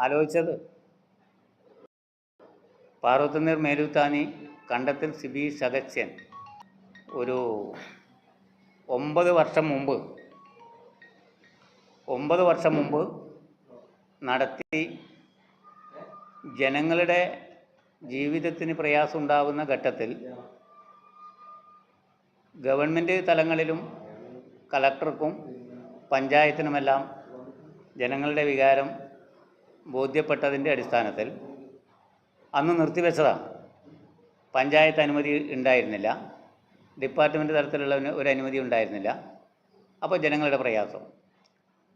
ആലോചിച്ചത്. പാർവത്തനീർ മേലുത്താനി കണ്ടത്തിൽ സിബി സഗസ്യൻ ഒരു ഒമ്പത് വർഷം മുമ്പ് ഒമ്പത് വർഷം മുമ്പ് നടത്തി ജനങ്ങളുടെ ജീവിതത്തിന് പ്രയാസം ഉണ്ടാകുന്ന ഘട്ടത്തിൽ ഗവൺമെന്റ് തലങ്ങളിലും കലക്ടർക്കും പഞ്ചായത്തിനുമെല്ലാം ജനങ്ങളുടെ വികാരം ബോധ്യപ്പെട്ടതിന്റെ അടിസ്ഥാനത്തിൽ അന്ന് നിർത്തിവെച്ചതാണ്. പഞ്ചായത്ത് അനുമതി ഉണ്ടായിരുന്നില്ല. ഡിപ്പാർട്ട്മെന്റ് തലത്തിലുള്ള ഒരു- അനുമതി ഉണ്ടായിരുന്നില്ല. അപ്പോൾ ജനങ്ങളുടെ പ്രയാസം.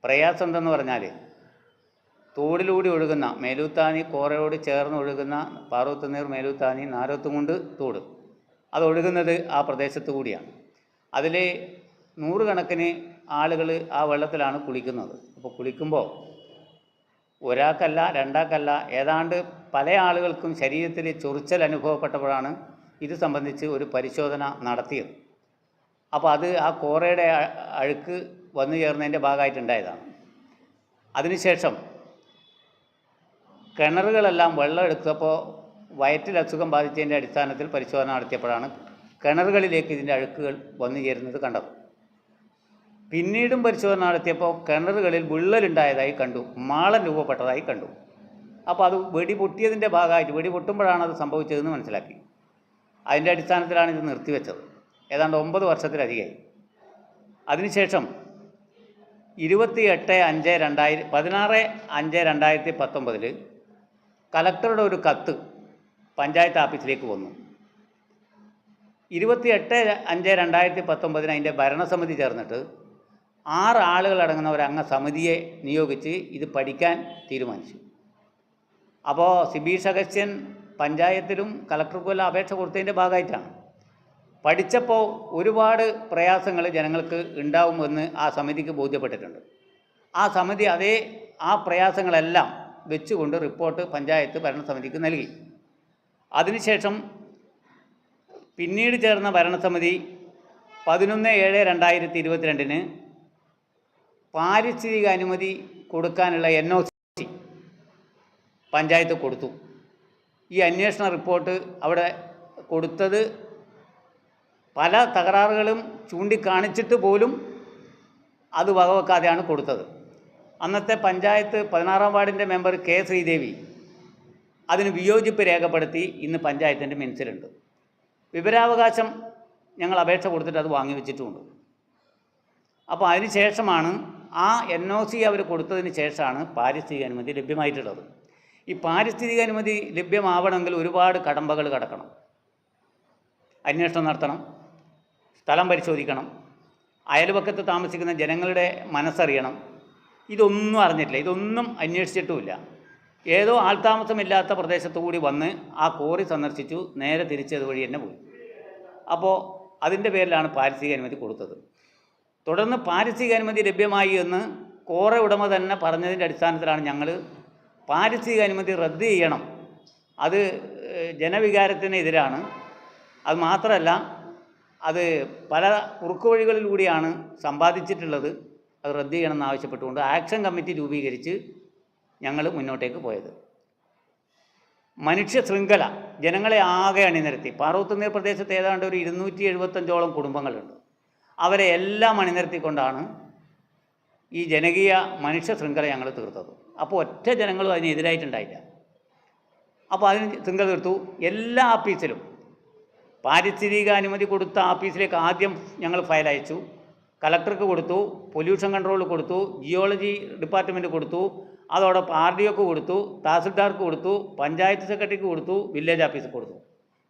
പ്രയാസം എന്തെന്ന് പറഞ്ഞാൽ തോടിലൂടെ ഒഴുകുന്ന മേലൂത്താനി കോറയോട് ചേർന്ന് ഒഴുകുന്ന പാറോത്തുനീർ മേലൂത്താനി നാരോത്തുമുണ്ട് തോട്. അത് ഒഴുകുന്നത് ആ പ്രദേശത്ത് കൂടിയാണ്. അതിൽ നൂറുകണക്കിന് ആളുകൾ ആ വെള്ളത്തിലാണ് കുളിക്കുന്നത്. അപ്പോൾ കുളിക്കുമ്പോൾ ഒരാൾക്കല്ല രണ്ടാൾക്കല്ല ഏതാണ്ട് പല ആളുകൾക്കും ശരീരത്തിൽ ചൊറിച്ചൽ അനുഭവപ്പെട്ടപ്പോഴാണ് ഇത് സംബന്ധിച്ച് ഒരു പരിശോധന നടത്തിയത്. അപ്പോൾ അത് ആ കോറയുടെ അഴുക്ക് വന്നു ചേർന്നതിന്റെ ഭാഗമായിട്ടുണ്ടായതാണ്. അതിനുശേഷം കിണറുകളെല്ലാം വെള്ളം എടുത്തപ്പോൾ വയറ്റിൽ അസുഖം ബാധിച്ചതിന്റെ അടിസ്ഥാനത്തിൽ പരിശോധന നടത്തിയപ്പോഴാണ് കിണറുകളിലേക്ക് ഇതിന്റെ അഴുക്കുകൾ വന്നു ചേരുന്നത് കണ്ടത്. പിന്നീടും പരിശോധന നടത്തിയപ്പോൾ കിണറുകളിൽ വിള്ളലുണ്ടായതായി കണ്ടു. മാളം രൂപപ്പെട്ടതായി കണ്ടു. അപ്പോൾ അത് വെടി പൊട്ടിയതിന്റെ ഭാഗമായിട്ട് വെടി പൊട്ടുമ്പോഴാണ് അത് സംഭവിച്ചതെന്ന് മനസ്സിലാക്കി. അതിന്റെ അടിസ്ഥാനത്തിലാണ് ഇത് നിർത്തിവെച്ചത്. ഏതാണ്ട് ഒമ്പത് വർഷത്തിലധികമായി. അതിനുശേഷം ഇരുപത്തി എട്ട് അഞ്ച് രണ്ടായിര പതിനാറ് അഞ്ച് രണ്ടായിരത്തി പത്തൊമ്പതിൽ കലക്ടറുടെ ഒരു കത്ത് പഞ്ചായത്ത് ഓഫീസിലേക്ക് വന്നു. ഇരുപത്തി എട്ട് അഞ്ച് രണ്ടായിരത്തി പത്തൊമ്പതിന് അതിന്റെ ഭരണസമിതി ചേർന്നിട്ട് ആറ് ആളുകൾ അടങ്ങുന്ന ഒരു അംഗ സമിതിയെ നിയോഗിച്ച് ഇത് പഠിക്കാൻ തീരുമാനിച്ചു. അപ്പോൾ സിബി അഗസ്ത്യൻ പഞ്ചായത്തിലും കലക്ടർക്കുമെല്ലാം അപേക്ഷ കൊടുത്തതിന്റെ ഭാഗമായിട്ടാണ്. പഠിച്ചപ്പോൾ ഒരുപാട് പ്രയാസങ്ങൾ ജനങ്ങൾക്ക് ഉണ്ടാവുമെന്ന് ആ സമിതിക്ക് ബോധ്യപ്പെട്ടിട്ടുണ്ട്. ആ സമിതി അതേ ആ പ്രയാസങ്ങളെല്ലാം വെച്ചുകൊണ്ട് റിപ്പോർട്ട് പഞ്ചായത്ത് ഭരണസമിതിക്ക് നൽകി. അതിനുശേഷം പിന്നീട് ചേർന്ന ഭരണസമിതി പതിനൊന്ന് ഏഴ് രണ്ടായിരത്തി ഇരുപത്തിരണ്ടിന് പാരിസ്ഥിതിക അനുമതി കൊടുക്കാനുള്ള എൻ ഒ സി പഞ്ചായത്ത് കൊടുത്തു. ഈ അന്വേഷണ റിപ്പോർട്ട് അവിടെ കൊടുത്തത് പല തകരാറുകളും ചൂണ്ടിക്കാണിച്ചിട്ട് പോലും അത് വകവെക്കാതെയാണ് കൊടുത്തത്. അന്നത്തെ പഞ്ചായത്ത് പതിനാറാം വാർഡിന്റെ മെമ്പർ കെ ശ്രീദേവി അതിന് വിയോജിപ്പ് രേഖപ്പെടുത്തി ഇന്ന് പഞ്ചായത്തിന്റെ മിനിസിലുണ്ട് വിവരാവകാശം ഞങ്ങൾ അപേക്ഷ കൊടുത്തിട്ട് അത് വാങ്ങി വെച്ചിട്ടുമുണ്ട്. അപ്പോൾ അതിന് ശേഷമാണ് ആ എൻ ഒ സി അവർ കൊടുത്തതിന് ശേഷമാണ് പാരിസ്ഥിതിക അനുമതി ലഭ്യമായിട്ടുള്ളത്. ഈ പാരിസ്ഥിതിക അനുമതി ലഭ്യമാവണമെങ്കിൽ ഒരുപാട് കടമ്പകൾ കടക്കണം. അന്വേഷണം നടത്തണം. സ്ഥലം പരിശോധിക്കണം. അയൽപക്കത്ത് താമസിക്കുന്ന ജനങ്ങളുടെ മനസ്സറിയണം. ഇതൊന്നും അറിഞ്ഞിട്ടില്ല. ഇതൊന്നും അന്വേഷിച്ചിട്ടുമില്ല. ഏതോ ആൾതാമസമില്ലാത്ത പ്രദേശത്തു കൂടി വന്ന് ആ കോറി സന്ദർശിച്ചു. നേരെ തിരിച്ചത് വഴി തന്നെ പോയി. അപ്പോൾ അതിന്റെ പേരിലാണ് പാരിസ്ഥിതിക അനുമതി കൊടുത്തത്. തുടർന്ന് പാരിസ്ഥിക അനുമതി ലഭ്യമായി എന്ന് കോറ ഉടമ തന്നെ പറഞ്ഞതിന്റെ അടിസ്ഥാനത്തിലാണ് ഞങ്ങൾ പാരിസ്ഥിക അനുമതി റദ്ദ് ചെയ്യണം. അത് ജനവികാരത്തിനെതിരാണ് അത് മാത്രമല്ല അത് പല കുറുക്കുവഴികളിലൂടെയാണ് സമ്പാദിച്ചിട്ടുള്ളത്. അത് റദ്ദ് ചെയ്യണമെന്ന് ആവശ്യപ്പെട്ടുകൊണ്ട് ആക്ഷൻ കമ്മിറ്റി രൂപീകരിച്ച് ഞങ്ങൾ മുന്നോട്ടേക്ക് പോയത്. മനുഷ്യ ശൃംഖല ജനങ്ങളെ ആകെ അണിനിരത്തി. പാറവത്തുനീർ പ്രദേശത്ത് ഏതാണ്ട് ഒരു ഇരുന്നൂറ്റി എഴുപത്തഞ്ചോളം കുടുംബങ്ങളുണ്ട്. അവരെ എല്ലാം അണിനിരത്തിക്കൊണ്ടാണ് ഈ ജനകീയ മനുഷ്യ ശൃംഖല ഞങ്ങൾ തീർത്തത്. അപ്പോൾ ഒറ്റ ജനങ്ങളും അതിനെതിരായിട്ടുണ്ടായില്ല അപ്പോൾ അതിന് ശൃംഖല തീർത്തു. എല്ലാ ആഫീസിലും പാരിസ്ഥിതിക അനുമതി കൊടുത്ത ആഫീസിലേക്ക് ആദ്യം ഞങ്ങൾ ഫയൽ അയച്ചു. കലക്ടർക്ക് കൊടുത്തു പൊല്യൂഷൻ കൺട്രോൾ കൊടുത്തു ജിയോളജി ഡിപ്പാർട്ട്മെന്റ് കൊടുത്തു അതോടൊപ്പം ആർ ഡി ഒക്ക് കൊടുത്തു തഹസിൽദാർക്ക് കൊടുത്തു പഞ്ചായത്ത് സെക്രട്ടറിക്ക് കൊടുത്തു വില്ലേജ് ഓഫീസിൽ കൊടുത്തു.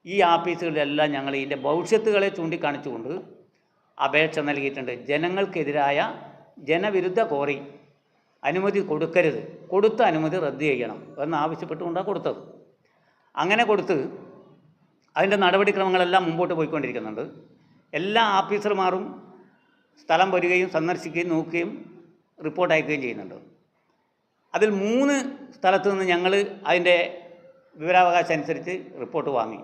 ഈ ആഫീസുകളിലെല്ലാം ഞങ്ങൾ ഇതിന്റെ ഭവിഷ്യത്തുകളെ ചൂണ്ടിക്കാണിച്ചുകൊണ്ട് അപേക്ഷ നൽകിയിട്ടുണ്ട്. ജനങ്ങൾക്കെതിരായ ജനവിരുദ്ധ കോറി. അനുമതി കൊടുക്കരുത്. കൊടുത്ത അനുമതി റദ്ദ് ചെയ്യണം എന്ന് ആവശ്യപ്പെട്ടുകൊണ്ടാണ് കൊടുത്തത്. അങ്ങനെ കൊടുത്ത് അതിന്റെ നടപടിക്രമങ്ങളെല്ലാം മുമ്പോട്ട് പോയിക്കൊണ്ടിരിക്കുന്നുണ്ട്. എല്ലാ ഓഫീസർമാരും സ്ഥലം വരികയും സന്ദർശിക്കുകയും നോക്കുകയും റിപ്പോർട്ട് അയക്കുകയും ചെയ്യുന്നുണ്ട്. അതിൽ മൂന്ന് സ്ഥലത്തു നിന്ന് ഞങ്ങൾ അതിന്റെ വിവരാവകാശം അനുസരിച്ച് റിപ്പോർട്ട് വാങ്ങി.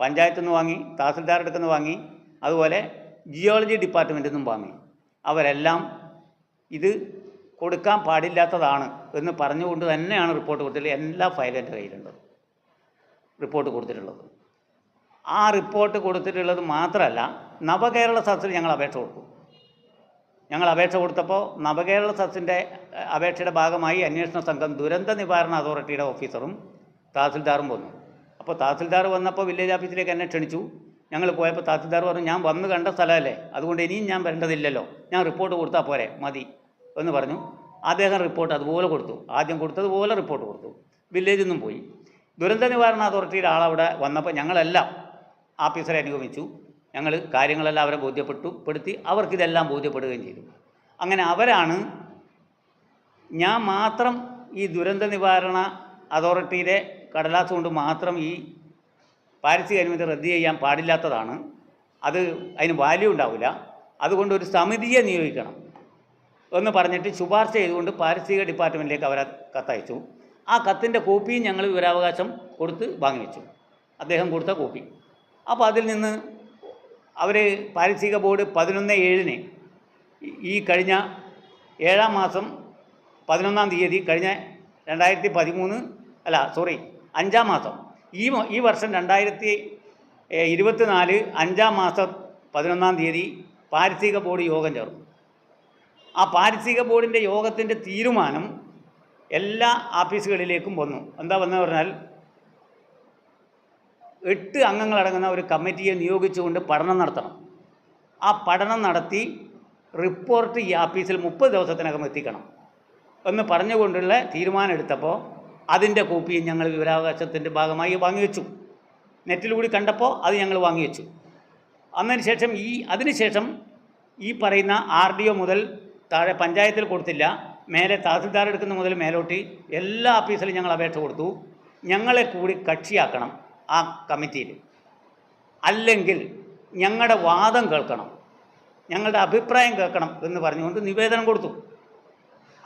പഞ്ചായത്തു നിന്ന് വാങ്ങി തഹസിൽദാരുടെ നിന്ന് വാങ്ങി. അതുപോലെ ജിയോളജി ഡിപ്പാർട്ട്മെന്റിൽ നിന്നും വാങ്ങി അവരെല്ലാം ഇത് കൊടുക്കാൻ പാടില്ലാത്തതാണ് എന്ന് പറഞ്ഞുകൊണ്ട് തന്നെയാണ് റിപ്പോർട്ട് കൊടുത്തിട്ടുള്ളത്. എല്ലാ ഫയലും എന്റെ കയ്യിലുണ്ട്. റിപ്പോർട്ട് കൊടുത്തിട്ടുള്ളത്. ആ റിപ്പോർട്ട് കൊടുത്തിട്ടുള്ളത് മാത്രമല്ല നവകേരള സദസ്സിൽ ഞങ്ങൾ അപേക്ഷ കൊടുത്തു ഞങ്ങൾ അപേക്ഷ കൊടുത്തപ്പോൾ നവകേരള സദസ്സിന്റെ അപേക്ഷയുടെ ഭാഗമായി അന്വേഷണ സംഘം ദുരന്ത നിവാരണ അതോറിറ്റിയുടെ ഓഫീസറും തഹസിൽദാറും വന്നു. അപ്പോൾ തഹസിൽദാർ വന്നപ്പോൾ വില്ലേജ് ഓഫീസിലേക്ക് എന്നെ ക്ഷണിച്ചു. ഞങ്ങൾ പോയപ്പോൾ തഹസിൽദാർ പറഞ്ഞു ഞാൻ വന്ന് കണ്ട സ്ഥലമല്ലേ? അതുകൊണ്ട് ഇനിയും ഞാൻ വരേണ്ടതില്ലല്ലോ. ഞാൻ റിപ്പോർട്ട് കൊടുത്താൽ പോരെ? മതി. എന്ന് പറഞ്ഞു. അദ്ദേഹം റിപ്പോർട്ട് അതുപോലെ കൊടുത്തു. ആദ്യം കൊടുത്തതുപോലെ റിപ്പോർട്ട് കൊടുത്തു. വില്ലേജിൽ നിന്നും പോയി. ദുരന്ത നിവാരണ അതോറിറ്റിയുടെ ആളവിടെ വന്നപ്പോൾ ഞങ്ങളെല്ലാം ആഫീസറെ അനുഗമിച്ചു. ഞങ്ങൾ കാര്യങ്ങളെല്ലാം അവരെ ബോധ്യപ്പെട്ടു. പെടുത്തി അവർക്കിതെല്ലാം ബോധ്യപ്പെടുകയും ചെയ്തു. അങ്ങനെ അവരാണ് ഞാൻ മാത്രം ഈ ദുരന്ത നിവാരണ അതോറിറ്റിയുടെ കടലാസ് കൊണ്ട് മാത്രം ഈ പാരിസ്ഥിതിക അനുമതി റദ്ദ് ചെയ്യാൻ പാടില്ലാത്തതാണ്. അത് അതിന് വാല്യൂ ഉണ്ടാവില്ല. അതുകൊണ്ട് ഒരു സമിതിയെ നിയോഗിക്കണം എന്ന് പറഞ്ഞിട്ട് ശുപാർശ ചെയ്തുകൊണ്ട് പാരിസ്ഥിതിക ഡിപ്പാർട്ട്മെന്റിലേക്ക് അവരെ കത്തയച്ചു. ആ കത്തിന്റെ കോപ്പിയും ഞങ്ങൾ വിവരാവകാശം കൊടുത്ത് വാങ്ങിവെച്ചു അദ്ദേഹം കൊടുത്ത കോപ്പി. അപ്പോൾ അതിൽ നിന്ന് അവർ പാരിസ്ഥിതിക ബോർഡ് പതിനൊന്ന് ഏഴിന് ഈ കഴിഞ്ഞ ഏഴാം മാസം പതിനൊന്നാം തീയതി കഴിഞ്ഞ രണ്ടായിരത്തി പതിമൂന്ന് അല്ല സോറി അഞ്ചാം മാസം ഈ ഈ വർഷം രണ്ടായിരത്തി ഇരുപത്തിനാല് അഞ്ചാം മാസം പതിനൊന്നാം തീയതി പാരിസ്ഥിതിക ബോർഡ് യോഗം ചേർന്നു. ആ പാരിസ്ഥിതിക ബോർഡിന്റെ യോഗത്തിന്റെ തീരുമാനം എല്ലാ ഓഫീസുകളിലേക്കും വന്നു. എന്താ വന്നതെന്ന് പറഞ്ഞാൽ എട്ട് അംഗങ്ങളടങ്ങുന്ന ഒരു കമ്മിറ്റിയെ നിയോഗിച്ചുകൊണ്ട് പഠനം നടത്തണം. ആ പഠനം നടത്തി റിപ്പോർട്ട് ഈ ഓഫീസിൽ മുപ്പത് ദിവസത്തിനകം എത്തിക്കണം എന്ന് പറഞ്ഞുകൊണ്ടുള്ള തീരുമാനം എടുത്തപ്പോൾ അതിന്റെ കോപ്പിയും ഞങ്ങൾ വിവരാവകാശത്തിന്റെ ഭാഗമായി വാങ്ങിവെച്ചു. നെറ്റിലൂടെ കണ്ടപ്പോൾ അത് ഞങ്ങൾ വാങ്ങിവെച്ചു. അന്നതിന് ശേഷം ഈ അതിനുശേഷം ഈ പറയുന്ന ആർ ഡി ഒ മുതൽ താഴെ പഞ്ചായത്തിൽ കൊടുത്തില്ല മേലെ തഹസിൽദാർ എടുക്കുന്ന മുതൽ മേലോട്ട് എല്ലാ ഓഫീസിലും ഞങ്ങൾ അപേക്ഷ കൊടുത്തു. ഞങ്ങളെ കൂടി കക്ഷിയാക്കണം ആ കമ്മിറ്റിയിൽ. അല്ലെങ്കിൽ ഞങ്ങളുടെ വാദം കേൾക്കണം ഞങ്ങളുടെ അഭിപ്രായം കേൾക്കണം എന്ന് പറഞ്ഞുകൊണ്ട് നിവേദനം കൊടുത്തു.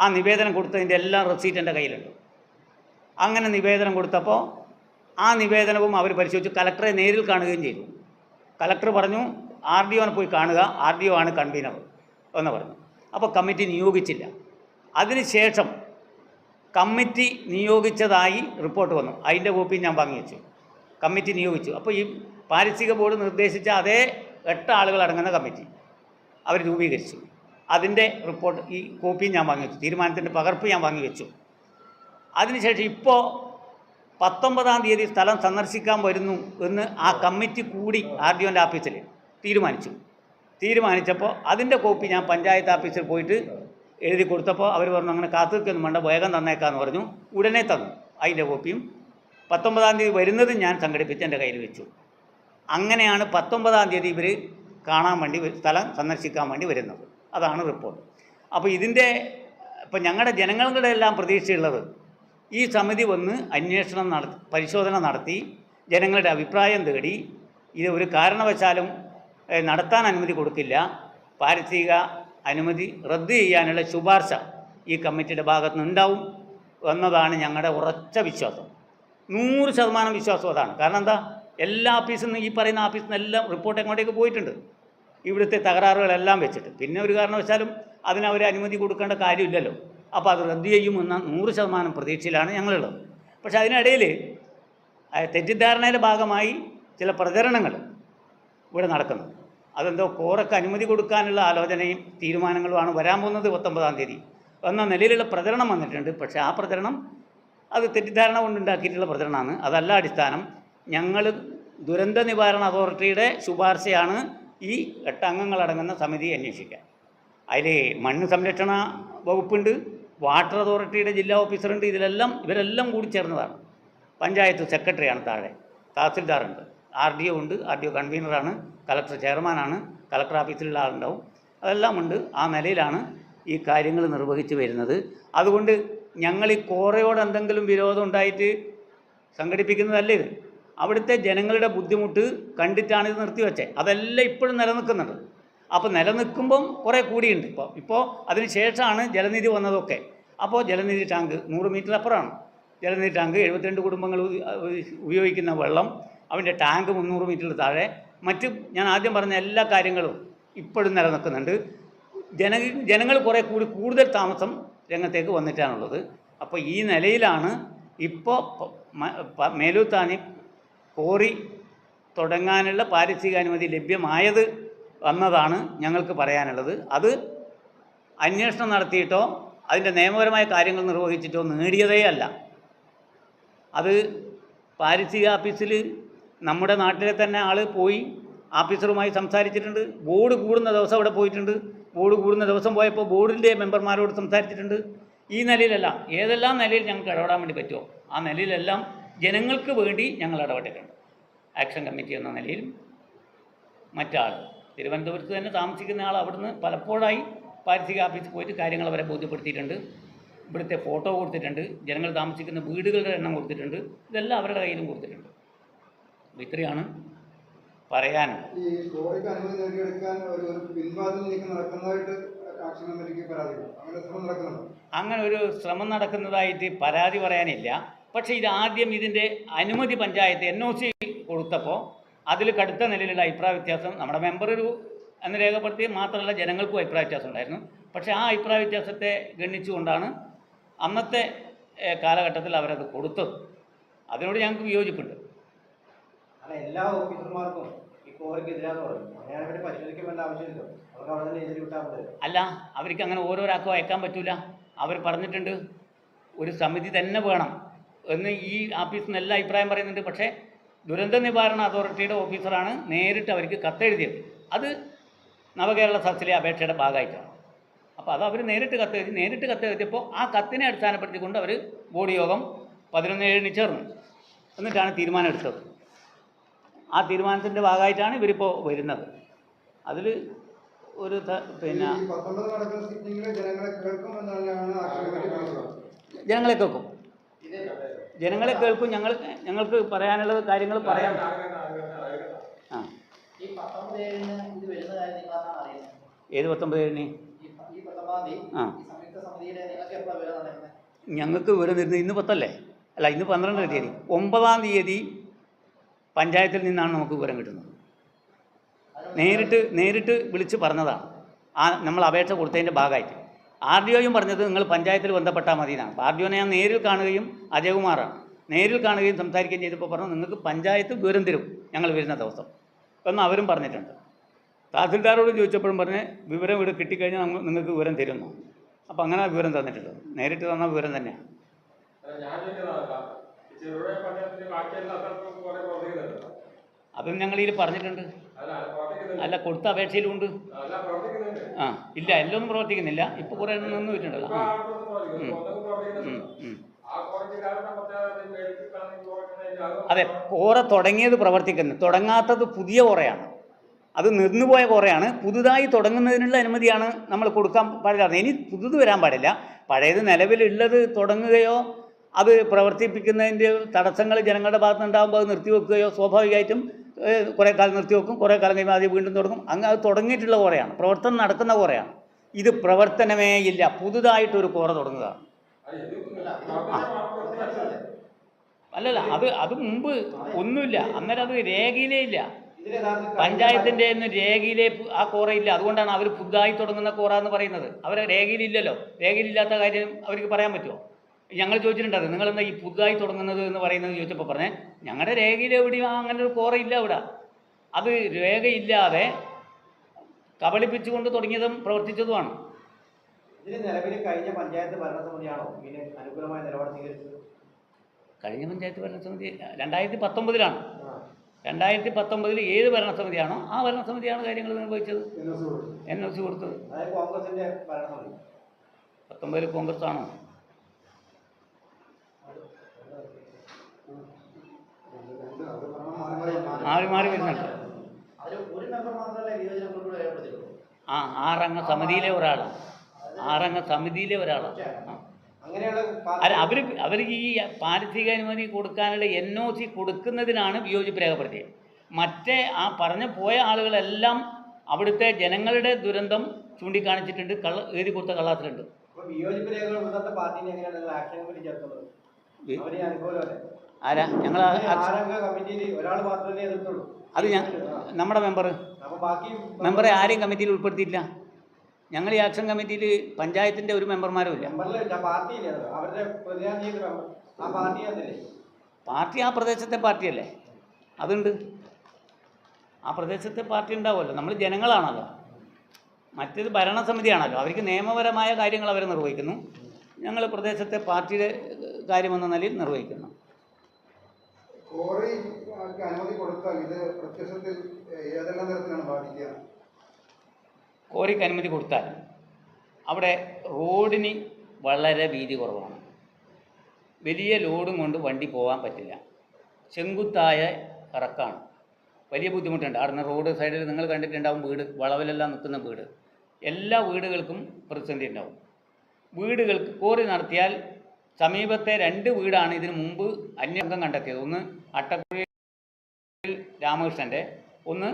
ആ നിവേദനം കൊടുത്തതിന്റെ എല്ലാ റെസീറ്റ് എന്റെ കയ്യിലുണ്ട്. അങ്ങനെ നിവേദനം കൊടുത്തപ്പോൾ ആ നിവേദനവും അവർ പരിശോധിച്ചു. കലക്ടറെ നേരിൽ കാണുകയും ചെയ്തു. കലക്ടർ പറഞ്ഞു ആർ ഡി ഒനെ പോയി കാണുക. ആർ ഡി ഒ ആണ് കൺവീനർ എന്ന് പറഞ്ഞു. അപ്പോൾ കമ്മിറ്റി നിയോഗിച്ചില്ല. അതിനുശേഷം കമ്മിറ്റി നിയോഗിച്ചതായി റിപ്പോർട്ട് വന്നു. അതിന്റെ കോപ്പി ഞാൻ വാങ്ങി വെച്ചു. കമ്മിറ്റി നിയോഗിച്ചു. അപ്പോൾ ഈ പാരിസ്ഥിതിക ബോർഡ് നിർദ്ദേശിച്ച അതേ എട്ട് ആളുകൾ അടങ്ങുന്ന കമ്മിറ്റി അവർ രൂപീകരിച്ചു. അതിന്റെ റിപ്പോർട്ട് ഈ കോപ്പി ഞാൻ വാങ്ങി വെച്ചു. തീരുമാനത്തിന്റെ പകർപ്പ് ഞാൻ വാങ്ങി വെച്ചു. അതിനുശേഷം ഇപ്പോൾ പത്തൊമ്പതാം തീയതി സ്ഥലം സന്ദർശിക്കാൻ വരുന്നു എന്ന് ആ കമ്മിറ്റി കൂടി ആർ ഡി ഒന്റെ ഓഫീസിൽ തീരുമാനിച്ചു. തീരുമാനിച്ചപ്പോൾ അതിന്റെ കോപ്പി ഞാൻ പഞ്ചായത്ത് ഓഫീസിൽ പോയിട്ട് എഴുതി കൊടുത്തപ്പോൾ അവർ പറഞ്ഞു അങ്ങനെ കാത്തു നിൽക്കൊന്നും വേണ്ട വേഗം തന്നേക്കാന്ന് പറഞ്ഞു. ഉടനെ തന്നു. അതിന്റെ കോപ്പിയും പത്തൊമ്പതാം തീയതി വരുന്നതും ഞാൻ സംഘടിപ്പിച്ച് എന്റെ കയ്യിൽ വെച്ചു. അങ്ങനെയാണ് പത്തൊമ്പതാം തീയതി ഇവർ കാണാൻ വേണ്ടി സ്ഥലം സന്ദർശിക്കാൻ വേണ്ടി വരുന്നത്. അതാണ് റിപ്പോർട്ട്. അപ്പോൾ ഇതിന്റെ ഇപ്പം ഞങ്ങളുടെ ജനങ്ങളുടെ എല്ലാം പ്രതീക്ഷയുള്ളത് ഈ സമിതി വന്ന് അന്വേഷണം നടത്തി പരിശോധന നടത്തി ജനങ്ങളുടെ അഭിപ്രായം തേടി ഇത് ഒരു കാരണവശാലും നടത്താൻ അനുമതി കൊടുക്കില്ല. പാരിസ്ഥിതിക അനുമതി റദ്ദ് ചെയ്യാനുള്ള ശുപാർശ ഈ കമ്മിറ്റിയുടെ ഭാഗത്തു നിന്നുണ്ടാവും എന്നതാണ് ഞങ്ങളുടെ ഉറച്ച വിശ്വാസം. നൂറ് ശതമാനം വിശ്വാസം അതാണ്. കാരണം എന്താ? എല്ലാ ഓഫീസിൽ നിന്ന് ഈ പറയുന്ന ഓഫീസിൽ നിന്ന് എല്ലാം റിപ്പോർട്ട് എങ്ങോട്ടേക്ക് പോയിട്ടുണ്ട്? ഇവിടുത്തെ തകരാറുകളെല്ലാം വെച്ചിട്ട്. പിന്നെ ഒരു കാരണവശാലും അതിനവർ അനുമതി കൊടുക്കേണ്ട കാര്യമില്ലല്ലോ. അപ്പോൾ അത് റദ്ദ് ചെയ്യുമെന്ന നൂറ് ശതമാനം പ്രതീക്ഷയിലാണ് ഞങ്ങളുള്ളത്. പക്ഷെ അതിനിടയിൽ തെറ്റിദ്ധാരണയുടെ ഭാഗമായി ചില പ്രചരണങ്ങൾ ഇവിടെ നടക്കുന്നു. അതെന്തോ കോറക്ക് അനുമതി കൊടുക്കാനുള്ള ആലോചനയും തീരുമാനങ്ങളുമാണ് വരാൻ പോകുന്നത് പത്തൊമ്പതാം തീയതി. എന്ന നിലയിലുള്ള പ്രചരണം വന്നിട്ടുണ്ട്. പക്ഷേ ആ പ്രചരണം അത് തെറ്റിദ്ധാരണ കൊണ്ടുണ്ടാക്കിയിട്ടുള്ള പ്രചരണമാണ്. അതല്ല അടിസ്ഥാനം ഞങ്ങൾ ദുരന്ത നിവാരണ അതോറിറ്റിയുടെ ശുപാർശയാണ് ഈ എട്ട് അംഗങ്ങളടങ്ങുന്ന സമിതി അന്വേഷിക്കാൻ. അതിൽ മണ്ണ് സംരക്ഷണ വകുപ്പുണ്ട് വാട്ടർ അതോറിറ്റിയുടെ ജില്ലാ ഓഫീസറുണ്ട് ഇതിലെല്ലാം ഇവരെല്ലാം കൂടി ചേർന്നതാണ്. പഞ്ചായത്ത് സെക്രട്ടറിയാണ് താഴെ. തഹസിൽദാറുണ്ട്. ആർ ഡി ഒ ഉണ്ട് ആർ ഡി ഒ കൺവീനറാണ് കലക്ടർ ചെയർമാനാണ് കലക്ടർ ഓഫീസിലുള്ള ആളുണ്ടാവും. അതെല്ലാം ഉണ്ട്. ആ നിലയിലാണ് ഈ കാര്യങ്ങൾ നിർവഹിച്ച് വരുന്നത്. അതുകൊണ്ട് ഞങ്ങൾ ഈ കോറയോട് എന്തെങ്കിലും വിരോധം ഉണ്ടായിട്ട് സംഘടിപ്പിക്കുന്നതല്ല ഇത്? അവിടുത്തെ ജനങ്ങളുടെ ബുദ്ധിമുട്ട് കണ്ടിട്ടാണ് ഇത് നിർത്തിവെച്ചത് അതെല്ലാം ഇപ്പോഴും നിലനിൽക്കുന്നുണ്ട്. അപ്പോൾ നിലനിൽക്കുമ്പം കുറേ കൂടിയുണ്ട് ഇപ്പോൾ ഇപ്പോൾ അതിന് ശേഷമാണ് ജലനിധി വന്നതൊക്കെ. അപ്പോൾ ജലനിധി ടാങ്ക് നൂറ് മീറ്റർ അപ്പുറമാണ്. ജലനിധി ടാങ്ക് എഴുപത്തിരണ്ട് കുടുംബങ്ങൾ ഉപയോഗിക്കുന്ന വെള്ളം അവന്റെ ടാങ്ക് മുന്നൂറ് മീറ്ററിൽ താഴെ. മറ്റ് ഞാൻ ആദ്യം പറഞ്ഞ എല്ലാ കാര്യങ്ങളും ഇപ്പോഴും നിലനിൽക്കുന്നുണ്ട്. ജന ജനങ്ങൾ കുറേ കൂടി കൂടുതൽ താമസം രംഗത്തേക്ക് വന്നിട്ടാണുള്ളത്. അപ്പോൾ ഈ നിലയിലാണ് ഇപ്പോൾ മേലൂത്താനി കോറി തുടങ്ങാനുള്ള പാരിസ്ഥിതികാനുമതി ലഭ്യമായത് എന്നതാണ് ഞങ്ങൾക്ക് പറയാനുള്ളത്. അത് അന്വേഷണം നടത്തിയിട്ടോ അതിന്റെ നിയമപരമായ കാര്യങ്ങൾ നിർവഹിച്ചിട്ടോ നേടിയതേ അല്ല. അത് പാരിസ്ഥിതിക ആഫീസിൽ നമ്മുടെ നാട്ടിലെ തന്നെ ആൾ പോയി ആഫീസറുമായി സംസാരിച്ചിട്ടുണ്ട്. ബോർഡ് കൂടുന്ന ദിവസം അവിടെ പോയിട്ടുണ്ട്. ബോർഡ് കൂടുന്ന ദിവസം പോയപ്പോൾ ബോർഡിന്റെ മെമ്പർമാരോട് സംസാരിച്ചിട്ടുണ്ട്. ഈ നിലയിലല്ല ഏതെല്ലാം നിലയിൽ ഞങ്ങൾക്ക് ഇടപെടാൻ വേണ്ടി പറ്റുമോ? ആ നിലയിലെല്ലാം ജനങ്ങൾക്ക് വേണ്ടി ഞങ്ങൾ ഇടപെട്ടിട്ടുണ്ട്. ആക്ഷൻ കമ്മിറ്റി എന്ന നിലയിലും മറ്റാൾ തിരുവനന്തപുരത്ത് തന്നെ താമസിക്കുന്ന ആൾ അവിടുന്ന് പലപ്പോഴായി പാരിസ്ഥിതിക ഓഫീസിൽ പോയിട്ട് കാര്യങ്ങൾ അവരെ ബോധ്യപ്പെടുത്തിയിട്ടുണ്ട്. ഇവിടുത്തെ ഫോട്ടോ കൊടുത്തിട്ടുണ്ട്. ജനങ്ങൾ താമസിക്കുന്ന വീടുകളുടെ എണ്ണം കൊടുത്തിട്ടുണ്ട്. ഇതെല്ലാം അവരുടെ കയ്യിലും കൊടുത്തിട്ടുണ്ട്. ഇത്രയാണ് പറയാൻ. ഈ കോറിക്ക് അനുമതി നേടിയെടുക്കാൻ ഒരു ഒരു പിൻവാതിൽ നീക്കം നടക്കുന്നതായിട്ട് ആക്ഷൻ കമ്മിറ്റിക്ക് പരാതികൾ അങ്ങനെ ശ്രമം നടക്കുന്നുണ്ടോ? അങ്ങനെ ഒരു ശ്രമം നടക്കുന്നതായിട്ട് പരാതി പറയാനില്ല. പക്ഷേ ഇത് ആദ്യം ഇതിന്റെ അനുമതി പഞ്ചായത്ത് എൻ ഒ സി കൊടുത്തപ്പോൾ അതിൽ കടുത്ത നിലയിലുള്ള അഭിപ്രായ വ്യത്യാസം നമ്മുടെ മെമ്പർ ഒരു എന്ന് രേഖപ്പെടുത്തി മാത്രമല്ല ജനങ്ങൾക്കും അഭിപ്രായ വ്യത്യാസം ഉണ്ടായിരുന്നു. പക്ഷേ ആ അഭിപ്രായ വ്യത്യാസത്തെ ഗണിച്ചുകൊണ്ടാണ് അന്നത്തെ കാലഘട്ടത്തിൽ അവരത് കൊടുത്തത്. അതിനോട് ഞങ്ങൾക്ക് വിയോജിപ്പുണ്ട് അല്ല എല്ലാ ഓഫീസർമാർക്കും അല്ല അവർക്ക് അങ്ങനെ ഓരോരാൾക്കും അയക്കാൻ പറ്റൂല. അവർ പറഞ്ഞിട്ടുണ്ട് ഒരു സമിതി തന്നെ വേണം എന്ന് ഈ ഓഫീസിൽ നിന്ന് എല്ലാ അഭിപ്രായം പറയുന്നുണ്ട്. പക്ഷേ ദുരന്ത നിവാരണ അതോറിറ്റിയുടെ ഓഫീസറാണ് നേരിട്ട് അവർക്ക് കത്തെഴുതിയത്. അത് നവകേരള സദസ്സിലെ അപേക്ഷയുടെ ഭാഗമായിട്ടാണ്. അപ്പോൾ അത് അവർ നേരിട്ട് കത്ത് എഴുതി നേരിട്ട് കത്ത് എഴുതിയപ്പോൾ ആ കത്തിനെ അടിസ്ഥാനപ്പെടുത്തിക്കൊണ്ട് അവർ ബോഡി യോഗം പതിനൊന്ന് ഏഴിന് ചേർന്നു. എന്നിട്ടാണ് തീരുമാനം എടുത്തത് ആ തീരുമാനത്തിന്റെ ഭാഗമായിട്ടാണ് ഇവരിപ്പോൾ വരുന്നത്. അതിൽ ഒരു പിന്നെ ജനങ്ങളെ കേൾക്കും ജനങ്ങളെ കേൾക്കും. ജനങ്ങളെ കേൾക്കും. ഞങ്ങൾ ഞങ്ങൾക്ക് പറയാനുള്ളത് കാര്യങ്ങൾ പറയാം. ആ. ഈ പത്തൊമ്പത് ഏഴിന് ഇത് വരുന്ന കാര്യം ഏത് പത്തൊമ്പത് തീയതി ആ. ഞങ്ങൾക്ക് വിവരം തരുന്നത് ഇന്ന് പത്തല്ലേ? അല്ല ഇന്ന് പന്ത്രണ്ടാം തീയതി. ഒമ്പതാം തീയതി പഞ്ചായത്തിൽ നിന്നാണ് നമുക്ക് വിവരം കിട്ടുന്നത്. നേരിട്ട് നേരിട്ട് വിളിച്ച് പറഞ്ഞതാണ് ആ നമ്മൾ അപേക്ഷ കൊടുത്തതിന്റെ ഭാഗമായിട്ട്. ആർ ഡി ഒയും പറഞ്ഞത് നിങ്ങൾ പഞ്ചായത്തിൽ ബന്ധപ്പെട്ടാൽ മതി എന്നാണ് ആർ ഡി ഒനെ ഞാൻ നേരിൽ കാണുകയും അജയകുമാറാണ്. നേരിൽ കാണുകയും സംസാരിക്കുകയും ചെയ്തപ്പോൾ പറഞ്ഞു നിങ്ങൾക്ക് പഞ്ചായത്ത് വിവരം തരും ഞങ്ങൾ വരുന്ന ദിവസം. എന്ന് അവരും പറഞ്ഞിട്ടുണ്ട്. തഹസിൽദാരോട് ചോദിച്ചപ്പോഴും പറഞ്ഞ് വിവരം ഇവിടെ കിട്ടിക്കഴിഞ്ഞാൽ നമ്മൾ നിങ്ങൾക്ക് വിവരം തരുന്നു അപ്പോൾ അങ്ങനെ വിവരം തന്നിട്ടുള്ളത് നേരിട്ട് തന്ന വിവരം തന്നെയാണ് അതും. ഞങ്ങൾ ഇതിൽ പറഞ്ഞിട്ടുണ്ട്. അല്ല കൊടുത്ത അപേക്ഷയിലുണ്ട്. ആ ഇല്ല എല്ലാം ഒന്നും പ്രവർത്തിക്കുന്നില്ല. ഇപ്പോൾ കുറേ നിന്ന് ഒന്നും അത് അതെ കോറ തുടങ്ങിയത് പ്രവർത്തിക്കുന്നു. തുടങ്ങാത്തത് പുതിയ കോറയാണ്. അത് നിന്നുപോയ കുറയാണ്. പുതുതായി തുടങ്ങുന്നതിനുള്ള അനുമതിയാണ് നമ്മൾ കൊടുക്കാൻ പാടില്ല. ഇനി പുതുത് വരാൻ പാടില്ല. പഴയത് നിലവിലുള്ളത് തുടങ്ങുകയോ അത് പ്രവർത്തിപ്പിക്കുന്നതിന്റെ തടസ്സങ്ങൾ ജനങ്ങളുടെ ഭാഗത്ത് ഉണ്ടാകുമ്പോൾ അത് നിർത്തിവെക്കുകയോ സ്വാഭാവികമായിട്ടും കുറേ കാലം നിർത്തിവെക്കും. കുറേ കാലം കഴിയുമ്പോൾ ആദ്യം വീണ്ടും തുടങ്ങും. അങ്ങ് അത് തുടങ്ങിയിട്ടുള്ള കുറയാണ്. പ്രവർത്തനം നടക്കുന്ന കുറയാണ്. ഇത് പ്രവർത്തനമേ ഇല്ല. പുതുതായിട്ടൊരു കുറ തുടങ്ങുക. അത് അല്ലല്ല അത് അത് മുമ്പ് ഒന്നുമില്ല. അന്നേരം അത് രേഖയിലേ ഇല്ല. പഞ്ചായത്തിന്റെ ഒന്നും രേഖയിലെ ആ കോറയില്ല അതുകൊണ്ടാണ് അവർ പുതുതായി തുടങ്ങുന്ന കോറ എന്ന് പറയുന്നത്. അവർ രേഖയിലില്ലല്ലോ. രേഖയിലില്ലാത്ത കാര്യം അവർക്ക് പറയാൻ പറ്റുമോ? ഞങ്ങൾ ചോദിച്ചിട്ടുണ്ടത് നിങ്ങളെന്താ ഈ പുതുതായി തുടങ്ങുന്നത് എന്ന് പറയുന്നത് ചോദിച്ചപ്പോൾ പറഞ്ഞേ ഞങ്ങളുടെ രേഖയിൽ എവിടെയും അങ്ങനെ ഒരു കോറയില്ല ഇവിടെ അത് രേഖയില്ലാതെ കബളിപ്പിച്ചുകൊണ്ട് തുടങ്ങിയതും പ്രവർത്തിച്ചതുമാണ്. കഴിഞ്ഞ പഞ്ചായത്ത് ഭരണസമിതി രണ്ടായിരത്തി പത്തൊമ്പതിലാണ്. രണ്ടായിരത്തി പത്തൊമ്പതിൽ ഏത് ഭരണസമിതിയാണോ ആ ഭരണസമിതിയാണ് കാര്യങ്ങൾ നിർവഹിച്ചത് എൻ എസ് കൊടുത്തത്. പത്തൊമ്പതിൽ കോൺഗ്രസ് ആണോ മാറി മാറി വരുന്നുണ്ട്. ആ ആറംഗ സമിതിയിലെ ഒരാളാണ്. ആറംഗ സമിതിയിലെ ഒരാളാണ്. ആ. അല്ല അവർ അവർ ഈ പാരിസ്ഥിതിക അനുമതി കൊടുക്കാനുള്ള എൻ ഒ സി കൊടുക്കുന്നതിനാണ് വിയോജിപ്പ് രേഖപ്പെടുത്തിയത്. മറ്റേ ആ പറഞ്ഞു പോയ ആളുകളെല്ലാം അവിടുത്തെ ജനങ്ങളുടെ ദുരന്തം ചൂണ്ടിക്കാണിച്ചിട്ടുണ്ട് കള്ള എഴുതി കൊടുത്ത കള്ളാത്തിലുണ്ട് ആരാ? ഞങ്ങൾ അത് ഞാൻ നമ്മുടെ മെമ്പർ മെമ്പറെ ആരെയും കമ്മിറ്റിയിൽ ഉൾപ്പെടുത്തിയില്ല ഞങ്ങൾ ഈ ആക്ഷൻ കമ്മിറ്റിയിൽ പഞ്ചായത്തിന്റെ ഒരു മെമ്പർമാരും ഇല്ല. പാർട്ടി ആ പ്രദേശത്തെ പാർട്ടിയല്ലേ? അതുണ്ട്. ആ പ്രദേശത്തെ പാർട്ടി ഉണ്ടാവുമല്ലോ. നമ്മൾ ജനങ്ങളാണല്ലോ. മറ്റേത് ഭരണസമിതിയാണല്ലോ. അവർക്ക് നിയമപരമായ കാര്യങ്ങൾ അവർ നിർവഹിക്കുന്നു. ഞങ്ങൾ പ്രദേശത്തെ പാർട്ടിയുടെ കാര്യമെന്ന നിലയിൽ നിർവഹിക്കുന്നു. കോറി അനുമതി കൊടുത്താൽ ഇത് പ്രത്യക്ഷത്തിൽ കോറിക്ക് അനുമതി കൊടുത്താൽ അവിടെ റോഡിന് വളരെ വീതി കുറവാണ്. വലിയ ലോഡും കൊണ്ട് വണ്ടി പോകാൻ പറ്റില്ല. ചെങ്കുത്തായ ഇറക്കാണ്. വലിയ ബുദ്ധിമുട്ടുണ്ട്. അവിടുന്ന് റോഡ് സൈഡിൽ നിങ്ങൾ കണ്ടിട്ടുണ്ടാവും വീട് വളവിലെല്ലാം നിൽക്കുന്ന വീട്. എല്ലാ വീടുകൾക്കും പ്രതിസന്ധി ഉണ്ടാവും. വീടുകൾക്ക് കോറി നടത്തിയാൽ സമീപത്തെ രണ്ട് വീടാണ് ഇതിനു മുമ്പ് അന്യംഗം കണ്ടെത്തിയത്. ഒന്ന് അട്ടക്കുഴി രാമകൃഷ്ണന്റെ ഒന്ന്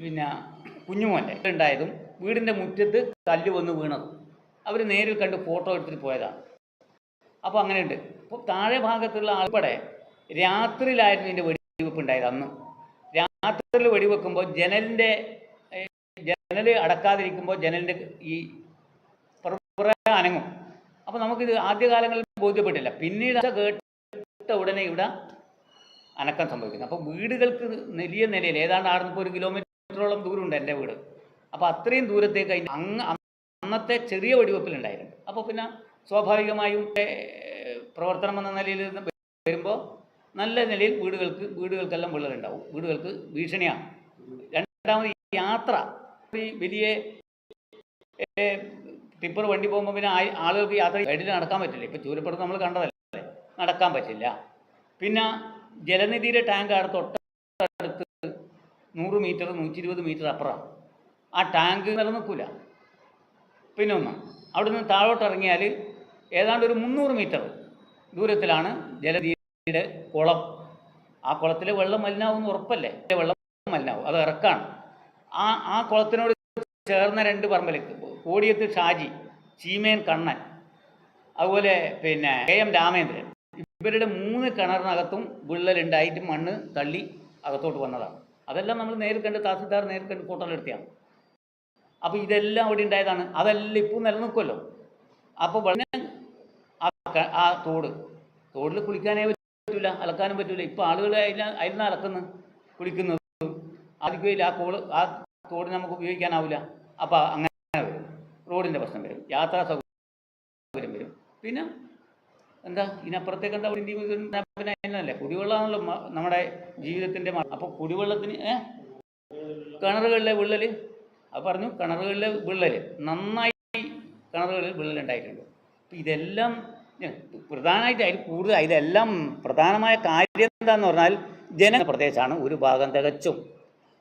പിന്നെ കുഞ്ഞുമോന്റെ ഉണ്ടായതും വീടിന്റെ മുറ്റത്ത് കല്ല് വന്ന് വീണത്. അവർ നേരിൽ കണ്ട് ഫോട്ടോ എടുത്തിട്ട് പോയതാണ് അപ്പോൾ അങ്ങനെയുണ്ട്. അപ്പോൾ താഴെ ഭാഗത്തുള്ള ആൾപ്പെടെ രാത്രിയിലായിരുന്നു ഇതിന്റെ വെടിവെപ്പ് ഉണ്ടായത് അന്ന്. രാത്രിയിൽ വെടിവെക്കുമ്പോൾ ജനലിന്റെ ജനൽ അടക്കാതിരിക്കുമ്പോൾ ജനലിന്റെ ഈ അനങ്ങും. അപ്പോൾ നമുക്കിത് ആദ്യകാലങ്ങളിൽ ബോധ്യപ്പെട്ടില്ല. പിന്നീട് കേട്ട ഉടനെ ഇവിടെ അനക്കം സംഭവിക്കുന്നു. അപ്പോൾ വീടുകൾക്ക് വലിയ നിലയിൽ ഏതാണ്ട് ആടുന്നപ്പോൾ ഒരു കിലോമീറ്ററോളം ദൂരമുണ്ട് എന്റെ വീട്. അപ്പോൾ അത്രയും ദൂരത്തേക്ക് അതിന്റെ അങ്ങ് അന്നത്തെ ചെറിയ വെടിവെപ്പിലുണ്ടായിരുന്നു. അപ്പോൾ പിന്നെ സ്വാഭാവികമായും പ്രവർത്തനം എന്ന നിലയിൽ വരുമ്പോൾ നല്ല നിലയിൽ വീടുകൾക്ക് വീടുകൾക്കെല്ലാം വിള്ളലുണ്ടാവും. വീടുകൾക്ക് ഭീഷണിയാണ്. രണ്ടാമത് യാത്ര. ഈ വലിയ ടിപ്പർ വണ്ടി പോകുമ്പോൾ പിന്നെ ആളുകൾക്ക് യാത്ര സൈഡിൽ നടക്കാൻ പറ്റില്ല. ഇപ്പോൾ ചൂരപ്പുറത്ത് നമ്മൾ കണ്ടതല്ലേ? നടക്കാൻ പറ്റില്ല. പിന്നെ ജലനിധിയുടെ ടാങ്ക് അവിടെ തൊട്ടടുത്ത് നൂറ് മീറ്റർ നൂറ്റി ഇരുപത് മീറ്റർ അപ്പുറം. ആ ടാങ്ക് നിലനിൽക്കില്ല പിന്നെ ഒന്ന് അവിടെ നിന്ന് താഴോട്ട് ഇറങ്ങിയാൽ ഏതാണ്ട് ഒരു മുന്നൂറ് മീറ്റർ ദൂരത്തിലാണ് ജലധീരയുടെ കുളം. ആ കുളത്തിലെ വെള്ളം മലിനാവും ഉറപ്പല്ലേ? വെള്ളം മലിനാവും അത് ഇറക്കാണ്. ആ ആ കുളത്തിനോട് ചേർന്ന രണ്ട് പറമ്പലേക്ക് കോടിയത്ത് ഷാജി ചീമേൻ കണ്ണൻ അതുപോലെ പിന്നെ കെ എം രാമേന്ദ്രൻ. ഇവരുടെ മൂന്ന് കിണറിനകത്തും വിള്ളലുണ്ടായിട്ട് മണ്ണ് തള്ളി അകത്തോട്ട് വന്നതാണ്. അതെല്ലാം നമ്മൾ നേരിൽ കണ്ട് തഹസിൽദാർ നേരിൽ കണ്ട് ഫോട്ടോ എടുത്തിയാണ് അപ്പോൾ ഇതെല്ലാം അവിടെ ഉണ്ടായതാണ്. അതെല്ലാം ഇപ്പോൾ നിലനിൽക്കുമല്ലോ. അപ്പോൾ വളരെ ആ തോട്. തോടിൽ കുളിക്കാനേ പറ്റില്ല അലക്കാനും പറ്റില്ല ഇപ്പോൾ ആളുകൾ അതിൽ അലക്കുന്നു കുളിക്കുന്നത്. ആദ്യം ആ കോൾ ആ തോട് നമുക്ക് ഉപയോഗിക്കാനാവില്ല അപ്പോൾ അങ്ങനെ വരും. റോഡിന്റെ പ്രശ്നം വരും. യാത്രാ സൗകര്യം വരും. പിന്നെ എന്താ ഇതിനപ്പുറത്തേക്ക് എന്താ പിന്നെ കുടിവെള്ളമാണല്ലോ നമ്മുടെ ജീവിതത്തിന്റെ അപ്പോൾ കുടിവെള്ളത്തിന് കിണറുകളിലെ വിള്ളൽ അത് പറഞ്ഞു കിണറുകളിലെ വിള്ളൽ നന്നായി കിണറുകളിൽ വിള്ളൽ ഉണ്ടായിട്ടുണ്ട് അപ്പോൾ ഇതെല്ലാം പ്രധാനമായിട്ട് അതിൽ കൂടുതൽ ഇതെല്ലാം പ്രധാനമായ കാര്യം എന്താന്ന് പറഞ്ഞാൽ ജന പ്രദേശമാണ് ഒരു ഭാഗം തികച്ചും.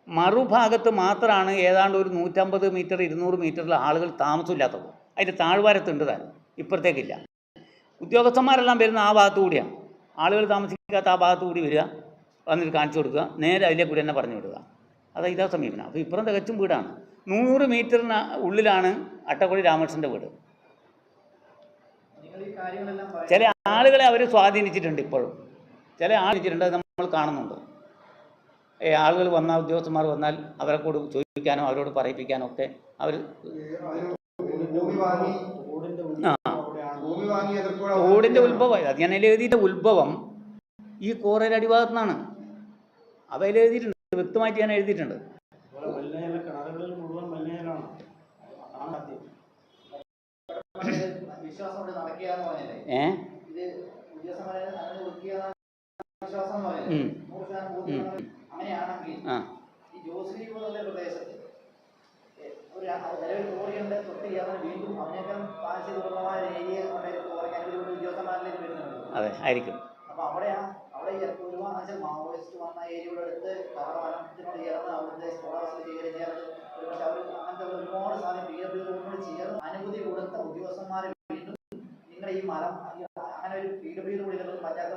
മറുഭാഗത്ത് മാത്രമാണ് ഏതാണ്ട് ഒരു നൂറ്റമ്പത് മീറ്റർ ഇരുന്നൂറ് മീറ്ററിൽ ആളുകൾ താമസമില്ലാത്തത്. അതിന്റെ താഴ്വാരത്തുണ്ട് താൻ ഇപ്പുറത്തേക്കില്ല. ഉദ്യോഗസ്ഥന്മാരെല്ലാം വരുന്ന ആ ഭാഗത്തു കൂടിയാണ് ആളുകൾ താമസിക്കാത്ത ആ ഭാഗത്തു കൂടി വരിക. വന്നിട്ട് കാണിച്ചു കൊടുക്കുക. നേരെ അതിലെ കൂടി തന്നെ പറഞ്ഞു വിടുക. അതാ ഇതാ സമീപനം. അപ്പോൾ ഇപ്പുറം തികച്ചും വീടാണ്. നൂറ് മീറ്ററിന് ഉള്ളിലാണ് അട്ടക്കുഴി രാമകൃഷ്ണന്റെ വീട്. ചില ആളുകളെ അവർ സ്വാധീനിച്ചിട്ടുണ്ട് ഇപ്പോഴും. ചില ആളിച്ചിട്ടുണ്ട് അത് നമ്മൾ കാണുന്നുണ്ട്. ഏ ആളുകൾ വന്നാൽ ഉദ്യോഗസ്ഥന്മാർ വന്നാൽ അവരെ കൂടെ ചോദിക്കാനോ അവരോട് പറയിപ്പിക്കാനോ ഒക്കെ അവർ ആ തോടിന്റെ ഉത്ഭവം. അത് ഞാൻ എഴുതിയിട്ട ഉത്ഭവം ഈ കോറയുടെ അടിഭാഗത്തു നിന്നാണ്. അതിൽ എഴുതിയിട്ടുണ്ട്. വ്യക്തമായിട്ട് ഞാൻ എഴുതിയിട്ടുണ്ട്. മലിനജല കിണറുകളിൽ മുഴുവൻ മലിനജലമാണ് അതാണ് ആദ്യം വിശ്വാസം കൊണ്ട് നടക്കുകയെന്ന് പറഞ്ഞല്ലേ ഏ ഇത് ഉദ്യോഗസ്ഥന്മാരെ അങ്ങനെ ഒതുക്കിയതാണ് വിശ്വാസം എന്ന് പറയുന്നത് ഉം. നൂറ് ശതമാനം ബോധ്യമാണ്. അങ്ങനെയാണെങ്കിൽ ആ ഈ ജോസ്ലി പോലുള്ള പ്രദേശത്ത് എ, ഒരു ആ- നിലവിൽ കോറിയുണ്ട് തൊട്ട് ചെയ്യാതെ വീണ്ടും അവനേക്കാൾ പാശി ദുർബലമായ ഒരു ഏരിയ കൊണ്ടൊരു കോറി അനുമതി കൊണ്ട് ഉദ്യോഗസ്ഥന്മാരിലേക്ക് വരുന്നുണ്ട് അതെ ആയിരിക്കും അപ്പൊ അവിടെ ആ- അവിടെ ഈ ഒരുപാട് വെച്ചാൽ മാവോയിസ്റ്റ് വന്ന ഏരിയയുടെ അടുത്ത് കവടവനത്തിനോട് ചേർന്ന് അവിടുത്തെ സ്ഫോടവസ്തു ശേഖരം ചേർന്ന് ഒരുപക്ഷെ അവർ അങ്ങനത്തെ ഉള്ള ഒരുപാട് സാധനം പി ഡബ്ല്യു റോഡിനോട് ആയിരിക്കും അനുമതി കൊടുത്ത ഉദ്യോഗസ്ഥന്മാരെ വീണ്ടും നിങ്ങളുടെ ഈ അങ്ങനെ ഒരു പി ഡബ്ല്യു പഞ്ചായത്ത്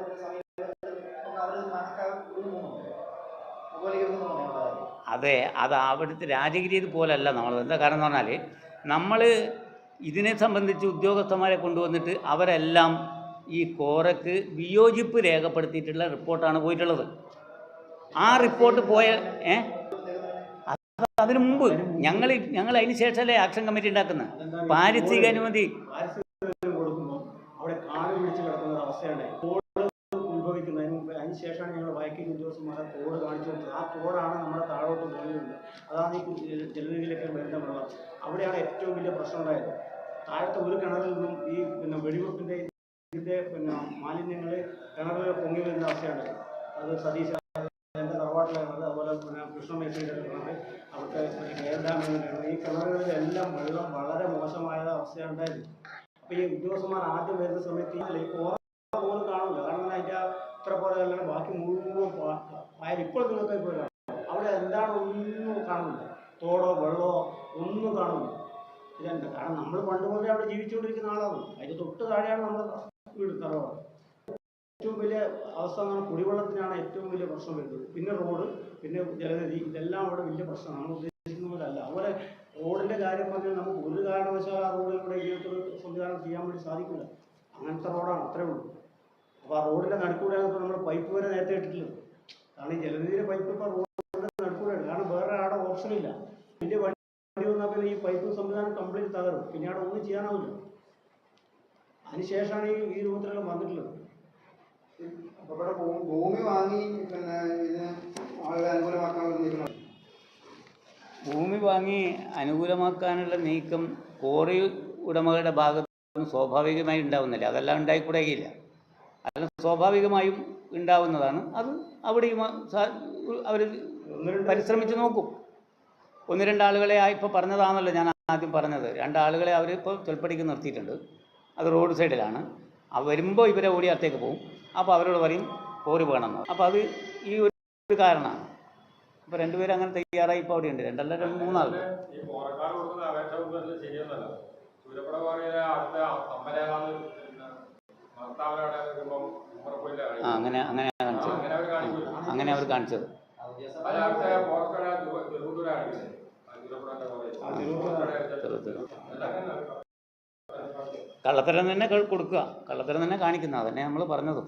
അതെ അത് അവിടുത്തെ രാജഗിരി പോലല്ല നമ്മൾ. എന്താ കാരണം എന്ന് പറഞ്ഞാൽ നമ്മൾ ഇതിനെ സംബന്ധിച്ച് ഉദ്യോഗസ്ഥന്മാരെ കൊണ്ടുവന്നിട്ട് അവരെല്ലാം ഈ കോറയ്ക്ക് വിയോജിപ്പ് രേഖപ്പെടുത്തിയിട്ടുള്ള റിപ്പോർട്ടാണ് പോയിട്ടുള്ളത്. ആ റിപ്പോർട്ട് പോയ ഏ? അതിനു മുമ്പ് ഞങ്ങൾ ഞങ്ങൾ അതിന് ശേഷമല്ലേ ആക്ഷൻ കമ്മിറ്റി ഉണ്ടാക്കുന്നത് പാരിസ്ഥിതിക അനുമതി. ആ അതാണ് അവിടെയാണ് ഏറ്റവും വലിയ പ്രശ്നം ഉണ്ടായത്. താഴത്തെ ഒരു കിണറിൽ നിന്നും ഈ പിന്നെ വെടിവെപ്പിന്റെ ഇതിന്റെ പിന്നെ മാലിന്യങ്ങൾ കിണറിൽ പൊങ്ങി വരുന്ന അവസ്ഥയാണ്. അത് സതീശ എന്റെ തറവാട്ടിലെ കിണർ അതുപോലെ പിന്നെ കൃഷ്ണമേശ്വരിയുടെ കിണർ അവിടുത്തെ പിന്നെ കെയർ ഈ കിണറുകളിലെല്ലാം വെള്ളം വളരെ മോശമായ അവസ്ഥയാണ് അപ്പൊ അപ്പോൾ ഈ ഉദ്യോഗസ്ഥന്മാർ ആദ്യം വരുന്ന സമയത്ത് ഈ കോറ പോലും കാണില്ല കാരണം അതിന്റെ അത്ര പോലെ അല്ലാണ്ട് ബാക്കി മുഴുവൻ പായൽ ഇപ്പോൾ നിങ്ങൾക്ക് ഇപ്പോൾ അവിടെ എന്താണ് ഒന്നും കാണുന്നില്ല. തോടോ വെള്ളമോ ഒന്നും കാണുന്നില്ല. ഇതെന്താ? കാരണം നമ്മൾ പണ്ട് മുതലേ അവിടെ ജീവിച്ചുകൊണ്ടിരിക്കുന്ന ആളാണ്. അതിന് തൊട്ട് താഴെയാണ് നമ്മുടെ ഏറ്റവും വലിയ അവസ്ഥ കുടിവെള്ളത്തിനാണ് ഏറ്റവും വലിയ പ്രശ്നം വരുന്നത്. പിന്നെ റോഡ് പിന്നെ ജലനിധി ഇതെല്ലാം അവിടെ വലിയ പ്രശ്നമാണ്. നമ്മൾ ഉദ്ദേശിക്കുന്ന അല്ല അതുപോലെ റോഡിന്റെ കാര്യം പറഞ്ഞാൽ നമുക്ക് ഒരു കാരണവശാലും ആ റോഡിലൂടെ ഇങ്ങനത്തെ ഒരു സംവിധാനം ചെയ്യാൻ വേണ്ടി സാധിക്കില്ല. അങ്ങനത്തെ റോഡാണ് അത്രേ ഉള്ളൂ. അപ്പോൾ ആ റോഡിന്റെ ഇപ്പോൾ നമ്മൾ പൈപ്പ് വരെ നേരത്തെ ഇട്ടിട്ടുള്ളത്. കാരണം ഈ ജലനിധിയുടെ പൈപ്പ് ഇപ്പോൾ റോഡിന്റെ നടുക്കൂടെയാണ്. കാരണം വേറെ ആടെ ഇല്ല വലിയ വണ്ടി വന്നാൽ പിന്നെ ഈ പൈപ്പ് സംവിധാനം കംപ്ലീറ്റ് തകരും. പിന്നെ അവിടെ ഒന്നും ചെയ്യാനാവില്ല. അതിനുശേഷമാണ് ഈ ഈ രൂപത്തിലെല്ലാം വന്നിട്ടുള്ളത്. അപ്പൊ ഇവിടെ ഭൂമി വാങ്ങി പിന്നെ ഇത് ആളുകളെ അനുകൂലമാക്കാനുള്ള നീക്കണം ഭൂമി വാങ്ങി അനുകൂലമാക്കാനുള്ള നീക്കം കോറി ഉടമകളുടെ ഭാഗത്തുനിന്ന് സ്വാഭാവികമായി ഉണ്ടാവുന്നില്ല. അതെല്ലാം ഉണ്ടായിക്കൂടെയില്ല. അതെല്ലാം സ്വാഭാവികമായും ഉണ്ടാവുന്നതാണ്. അത് അവിടെയും അവർ പരിശ്രമിച്ച് നോക്കും. ഒന്ന് രണ്ടാളുകളെ ഇപ്പോൾ പറഞ്ഞതാണല്ലോ ഞാൻ ആദ്യം പറഞ്ഞത്. രണ്ടാളുകളെ അവരിപ്പോൾ ഇപ്പോൾ ചൊൽപ്പടിക്ക് നിർത്തിയിട്ടുണ്ട്. അത് റോഡ് സൈഡിലാണ്. ആ വരുമ്പോൾ ഇവരെ ഓടി അടുത്തേക്ക് പോകും അപ്പോൾ അവരോട് പറയും പോര് വേണമെന്ന് അപ്പോൾ അത് ഈ ഒരു കാരണമാണ്. അപ്പോൾ രണ്ടുപേരും അങ്ങനെ തയ്യാറായി ഇപ്പോൾ അവിടെയുണ്ട്. രണ്ടല്ല രണ്ട് മൂന്നാൾ ആ. അങ്ങനെ അങ്ങനെ കാണിച്ചത്. അങ്ങനെ അവർ കാണിക്കും അങ്ങനെ അവർ കാണിച്ചത്. അത് കള്ളത്തരം തന്നെ കൊടുക്കുക. കള്ളത്തരം തന്നെ കാണിക്കുന്നത് അതന്നെ നമ്മൾ പറഞ്ഞതും.